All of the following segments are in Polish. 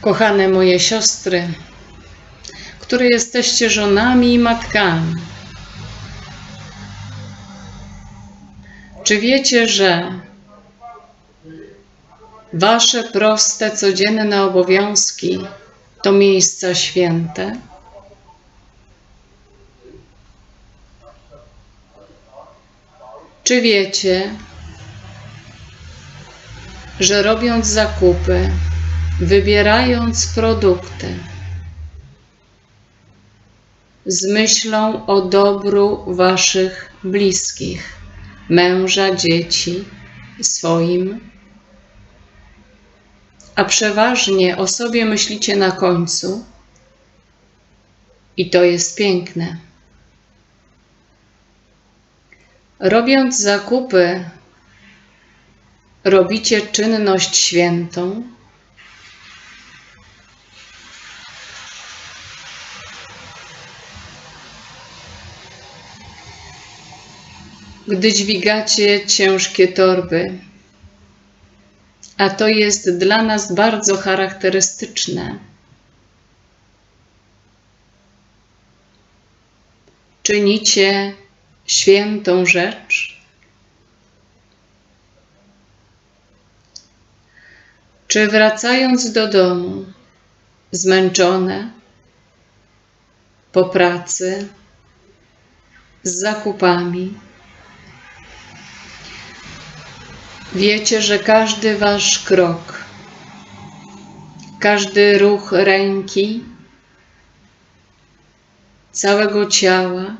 Kochane moje siostry, które jesteście żonami i matkami, czy wiecie, że wasze proste, codzienne obowiązki to miejsca święte? Czy wiecie, że robiąc zakupy, wybierając produkty z myślą o dobru waszych bliskich, męża, dzieci, swoim, a przeważnie o sobie myślicie na końcu, i to jest piękne. Robiąc zakupy, robicie czynność świętą, gdy dźwigacie ciężkie torby. A to jest dla nas bardzo charakterystyczne. Czynicie świętą rzecz? Czy wracając do domu, zmęczone po pracy, z zakupami, wiecie, że każdy wasz krok, każdy ruch ręki, całego ciała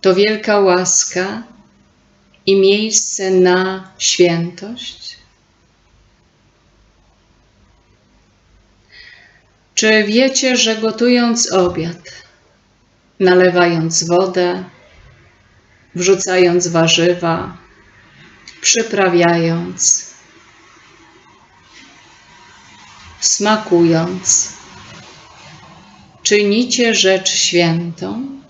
to wielka łaska i miejsce na świętość? Czy wiecie, że gotując obiad, nalewając wodę, wrzucając warzywa, przyprawiając, smakując, czynicie rzecz świętą?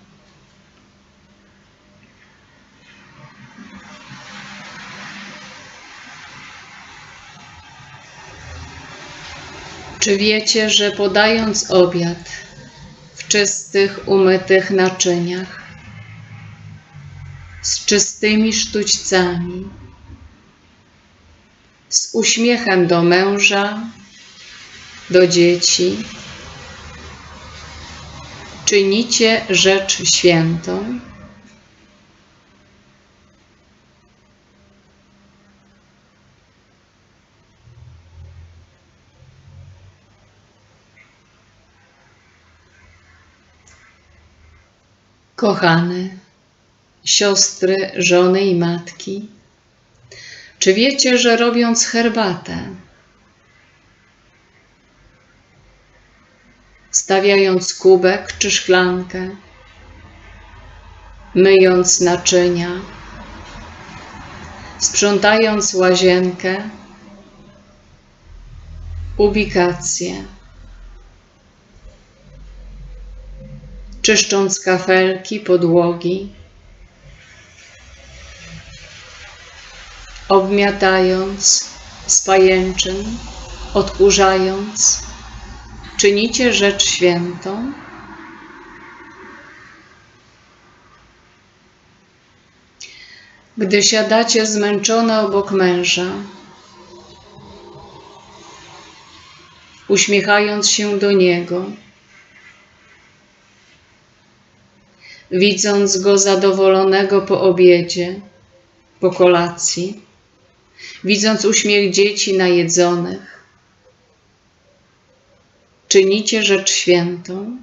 Czy wiecie, że podając obiad w czystych, umytych naczyniach, z czystymi sztućcami, z uśmiechem do męża, do dzieci, czynicie rzecz świętą? Kochane siostry, żony i matki, czy wiecie, że robiąc herbatę, stawiając kubek czy szklankę, myjąc naczynia, sprzątając łazienkę, ubikację, czyszcząc kafelki, podłogi, obmiatając z pajęczyn, odkurzając, czynicie rzecz świętą? Gdy siadacie zmęczone obok męża, uśmiechając się do niego, widząc go zadowolonego po obiedzie, po kolacji, widząc uśmiech dzieci najedzonych, czynicie rzecz świętą?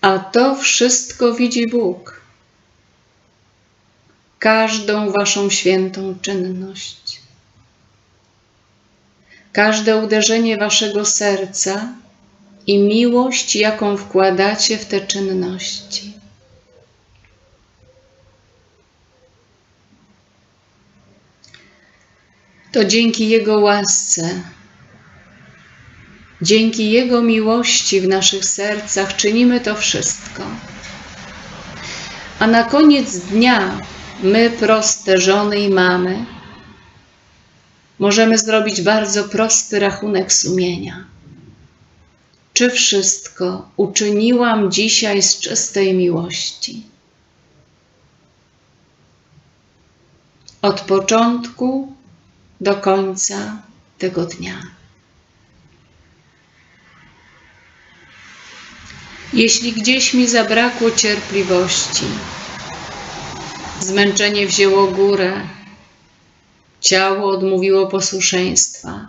A to wszystko widzi Bóg. Każdą waszą świętą czynność. Każde uderzenie waszego serca i miłość, jaką wkładacie w te czynności. To dzięki Jego łasce, dzięki Jego miłości w naszych sercach czynimy to wszystko. A na koniec dnia my, proste żony i mamy, możemy zrobić bardzo prosty rachunek sumienia. Czy wszystko uczyniłam dzisiaj z czystej miłości? Od początku do końca tego dnia. Jeśli gdzieś mi zabrakło cierpliwości, zmęczenie wzięło górę, ciało odmówiło posłuszeństwa,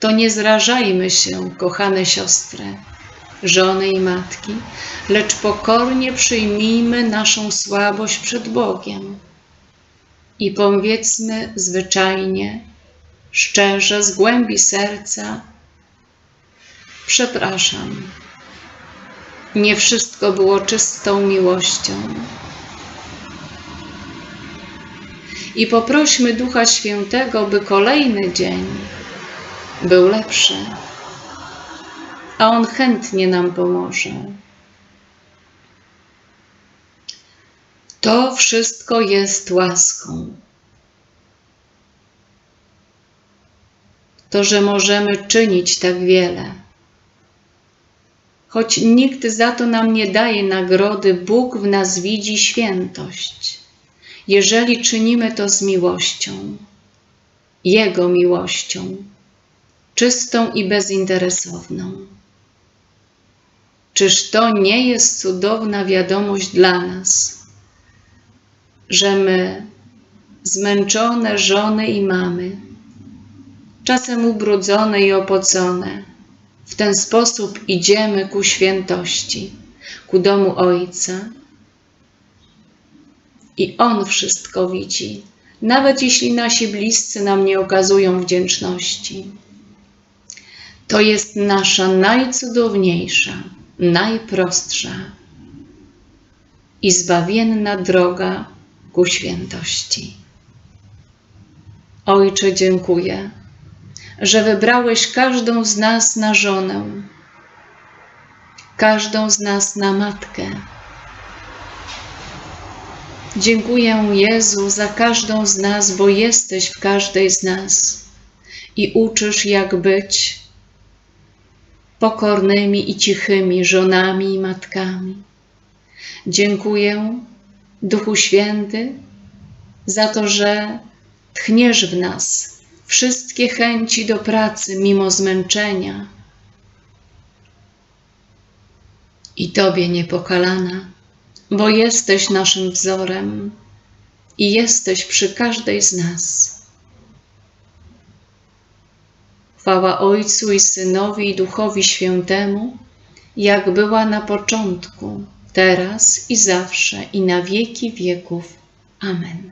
to nie zrażajmy się, kochane siostry, żony i matki, lecz pokornie przyjmijmy naszą słabość przed Bogiem i powiedzmy zwyczajnie, szczerze, z głębi serca: Przepraszam. Nie wszystko było czystą miłością. I poprośmy Ducha Świętego, by kolejny dzień był lepszy, a On chętnie nam pomoże. To wszystko jest łaską. To, że możemy czynić tak wiele. Choć nikt za to nam nie daje nagrody, Bóg w nas widzi świętość. Jeżeli czynimy to z miłością, Jego miłością, czystą i bezinteresowną. Czyż to nie jest cudowna wiadomość dla nas? Że my, zmęczone żony i mamy, czasem ubrudzone i opocone, w ten sposób idziemy ku świętości, ku domu Ojca. I On wszystko widzi, nawet jeśli nasi bliscy nam nie okazują wdzięczności. To jest nasza najcudowniejsza, najprostsza i zbawienna droga ku świętości. Ojcze, dziękuję, że wybrałeś każdą z nas na żonę, każdą z nas na matkę. Dziękuję Jezu za każdą z nas, bo jesteś w każdej z nas i uczysz, jak być pokornymi i cichymi żonami i matkami. Dziękuję Duchu Święty, za to, że tchniesz w nas wszystkie chęci do pracy mimo zmęczenia. I Tobie niepokalana, bo jesteś naszym wzorem i jesteś przy każdej z nas. Chwała Ojcu i Synowi i Duchowi Świętemu, jak była na początku, teraz i zawsze, i na wieki wieków. Amen.